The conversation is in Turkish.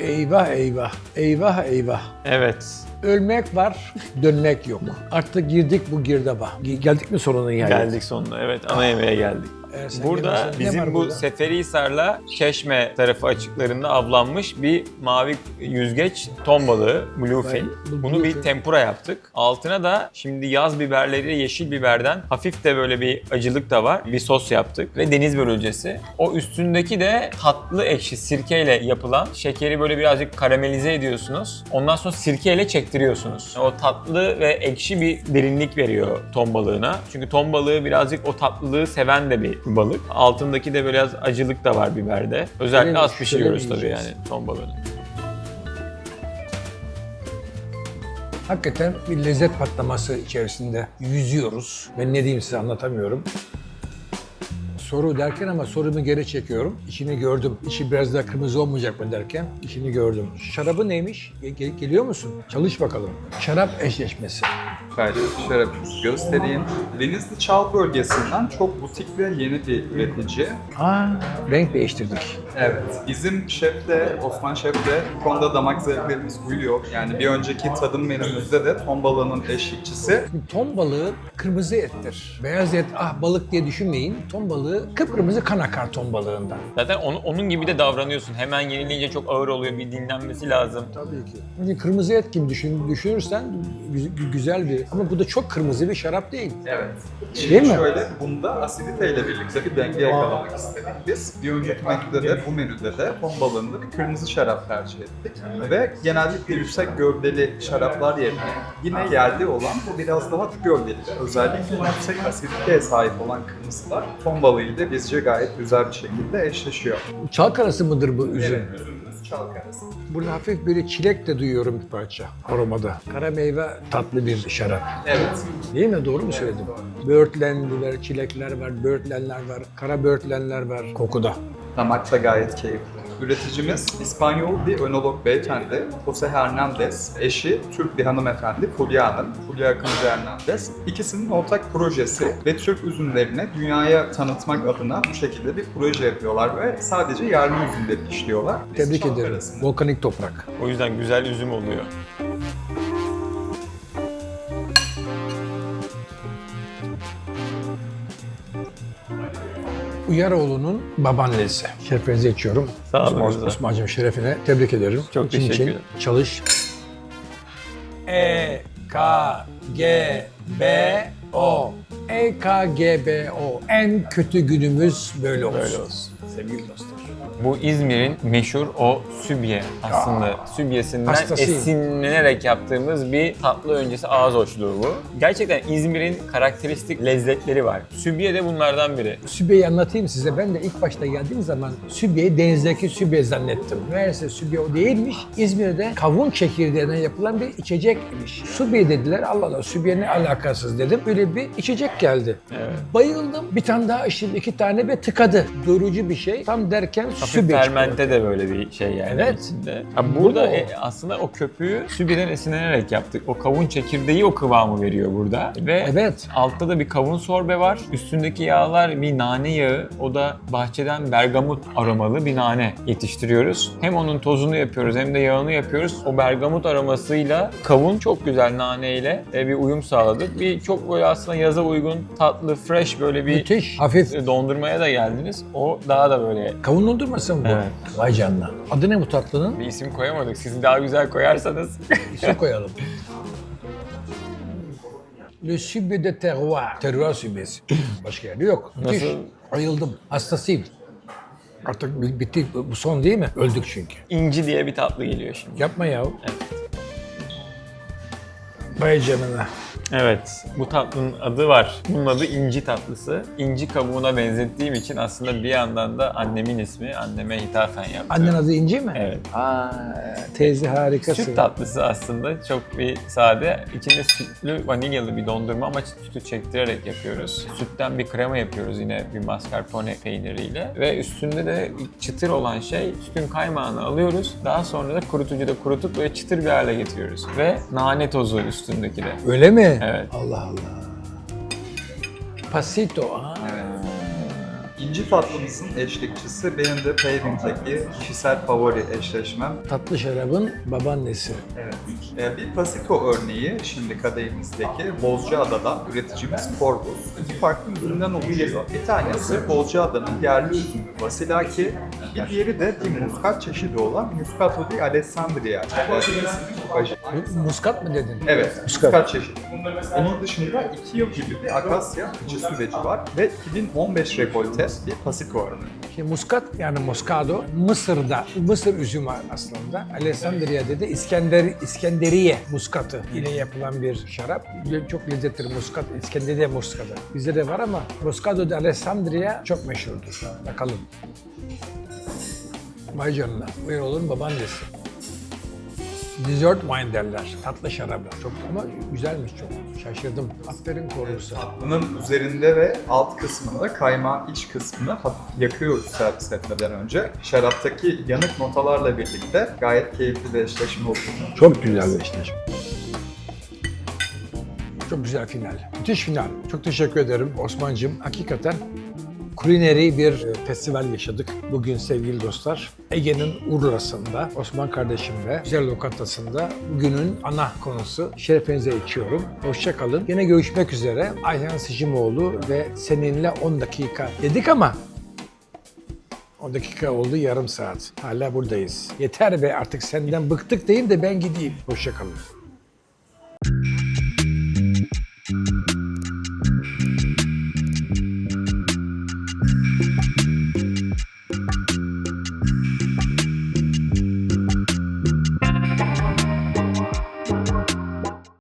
Eyvah eyvah. Eyvah eyvah. Evet. Ölmek var, dönmek yok. Artık girdik bu girdaba. Ge- Geldik mi sorunun yani? Geldik sonuna. Evet ana yemeğe geldik. Sen Burada bizim bu burada? Seferihisar'la Çeşme tarafı açıklarında avlanmış bir mavi yüzgeç ton balığı bluefin. bu Bunu bir tempura yaptık. Altına da şimdi yaz biberleri yeşil biberden hafif de böyle bir acılık da var. Bir sos yaptık ve deniz börülcesi. O üstündeki de tatlı ekşi sirkeyle yapılan şekeri böyle birazcık karamelize ediyorsunuz. Ondan sonra sirkeyle çektiriyorsunuz. O tatlı ve ekşi bir derinlik veriyor ton balığına. Çünkü ton balığı birazcık o tatlılığı seven de bir balık. Altındaki de biraz acılık da var biberde. Özellikle az pişiriyoruz tabii yani ton balığını. Hakikaten bir lezzet patlaması içerisinde yüzüyoruz. Ben ne diyeyim size anlatamıyorum. Soru derken ama sorumu geri çekiyorum. İçini gördüm. İçi biraz daha kırmızı olmayacak mı derken içini gördüm. Şarabı neymiş? Ge- ge- geliyor musun? Çalış bakalım. Şarap eşleşmesi. Şöyle şarabımızı göstereyim. Denizli Çal bölgesinden çok butik ve yeni bir üretici. Aa, renk değiştirdik. Evet. Bizim şefle, Osman şefle bu konuda damak zevklerimiz uyuyor. Yani bir önceki tadım menümüzde de ton balığının eşlikçisi. Ton balığı kırmızı ettir. Beyaz et ah balık diye düşünmeyin. Ton balığı kıpkırmızı kan akar ton balığından. Zaten onu, onun gibi de davranıyorsun. Hemen yenileyince çok ağır oluyor. Bir dinlenmesi lazım. Tabii ki. Şimdi kırmızı et gibi düşün, düşünürsen gü- güzel bir ama bu da çok kırmızı bir şarap değil. Evet. Değil mi? Şöyle bunda asiditeyle birlikte bir denge yakalamak istedik biz. Bir önceki menüde de bu menüde de ton balığında bir kırmızı şarap tercih ettik. Ve genellikle yüksek gövdeli şaraplar yerine yine yerli olan bu biraz daha gövdeli. Özellikle yüksek asiditeye sahip olan kırmızılar ton balığı ile bizce gayet güzel bir şekilde eşleşiyor. Çalk arası mıdır bu üzüm? Evet, üzümümüz çalk arası. Burada hafif bir çilek de duyuyorum bir parça aromada. Kara meyve tatlı bir şarap. Evet. Değil mi? Doğru mu söyledim? Böğürtlenliler, çilekler var, böğürtlenler var, kara böğürtlenler var kokuda. Damak da gayet keyifli. Üreticimiz İspanyol bir önolog beyefendi, Jose Hernandez. Eşi Türk bir hanımefendi, Fulya Hanım, Fulya Akıncı Hernandez. İkisinin ortak projesi ve Türk üzümlerini dünyaya tanıtmak adına bu şekilde bir proje yapıyorlar ve sadece yerli üzümleri işliyorlar. Biz Tebrik ederim. arasında- Volkanik toprak. O yüzden güzel üzüm oluyor. Uyaroğlu'nun babaannesi. Şerefinizi içiyorum. Sağ olun Osman. Osman'cığım şerefine tebrik ederim. Çok İçin teşekkür ederim. Çalış. E, K, G, B, O. E, K, G, B, O. En kötü günümüz böyle olsun. Böyle olsun. Sevgili dostlar. Bu İzmir'in meşhur o sübye aslında. Sübyesinden hastasıyım. esinlenerek yaptığımız bir tatlı öncesi ağız hoşluğu bu. Gerçekten İzmir'in karakteristik lezzetleri var. Sübye de bunlardan biri. Sübye'yi anlatayım size. Ben de ilk başta geldiğim zaman Sübye'yi denizdeki Sübye zannettim. Meğerse Sübye o değilmiş. İzmir'de kavun çekirdeğinden yapılan bir içecekmiş. Sübye dediler. Allah Allah Sübye ne alakasız dedim. Böyle bir içecek geldi. Evet. Bayıldım. Bir tane daha içtim. iki tane ve tıkadı. Doyurucu bir şey. Tam derken Hafif fermente de böyle bir şey yani Evet. içinde. Ha, Bu burada o? e, aslında o köpüğü sübyeden esinlenerek yaptık. O kavun çekirdeği o kıvamı veriyor burada. Ve Evet. altta da bir kavun sorbe var. Üstündeki yağlar bir nane yağı. O da bahçeden bergamot aromalı bir nane yetiştiriyoruz. Hem onun tozunu yapıyoruz hem de yağını yapıyoruz. O bergamot aromasıyla kavun çok güzel naneyle e, bir uyum sağladık. Bir çok böyle aslında yaza uygun tatlı, fresh böyle bir Müthiş. Hafif. dondurmaya da geldiniz. O daha da böyle Kavun dondurması mı bu? Evet. Vay canına. Adı ne bu tatlının? bir isim koyamadık. Siz daha güzel koyarsanız. İsim koyalım. Le Sübye de Terroir. Terroir sübyesi. Başka yerde yok. Müthiş. Nasıl? Ayıldım. Hastasıyım. Artık bi- bitti. Bu son değil mi? Öldük çünkü. İnci diye bir tatlı geliyor şimdi. Yapma ya. Vay canına. Evet, bu tatlının adı var. Bunun adı inci tatlısı. İnci kabuğuna benzettiğim için aslında bir yandan da annemin ismi, anneme hitafen yaptım. Annen adı İnci mi? Evet. Aa, teyze harikasın. Süt tatlısı aslında çok bir sade. İçinde sütlü, vanilyalı bir dondurma ama sütü çektirerek yapıyoruz. Sütten bir krema yapıyoruz yine bir mascarpone peyniriyle. Ve üstünde de çıtır olan şey sütün kaymağını alıyoruz. Daha sonra da kurutucuda kurutup böyle çıtır bir hale getiriyoruz. Ve nane tozu üstündeki de. Öyle mi? Evet. Allah Allah. Pasito. Aa. Evet. İkinci tatlımızın eşlikçisi benim de Pairing'deki kişisel favori eşleşmem. Tatlı şarabın babaannesi. Evet. Ee, bir Pasiko örneği şimdi kadehimizdeki Bozcaada'dan üreticimiz Corbus. İki farklı üründen oluşuyor. Bir tanesi Bozcaada'nın yerli üzümü Vasilaki, bir diğeri de bir muskat çeşidi olan Muscato di Alessandria. Bu- Muskat mı dedin? Evet, Muskat. muskat çeşidi. Onun dışında 2 yıl gibi bir akasya fıçı süreci var ve 2015 rekolte bir Pasiko örneği. Şimdi muskat yani Moscato Mısır'da Mısır üzümü aslında. Alessandria'da da İskender İskenderiye muskatı ile yapılan bir şarap. Çok lezzetlidir muskat. İskenderiye muskatı. Bizde de var ama Moscato de Alessandria çok meşhurdur. Bakalım. Vay canına. Buyur oğlum babaannesi. Dessert wine derler. Tatlı şarabı. Çok ama güzelmiş çok. Şaşırdım. Aferin korusu. Tatlının üzerinde ve alt kısmında kaymağın iç kısmını hafif yakıyoruz servis etmeden önce. Şaraptaki yanık notalarla birlikte gayet keyifli bir eşleşme oldu. Çok güzel bir eşleşme. Çok güzel final. Müthiş final. Çok teşekkür ederim Osman'cığım. Hakikaten kulineri bir e, festival yaşadık bugün sevgili dostlar. Ege'nin Urla'sında Osman kardeşimle güzel lokantasında bugünün ana konusu şerefinize içiyorum. Hoşça kalın. Yine görüşmek üzere. Ayhan Sicimoğlu ve seninle 10 dakika dedik ama 10 dakika oldu yarım saat. Hala buradayız. Yeter be artık senden bıktık değil de ben gideyim. Hoşça kalın.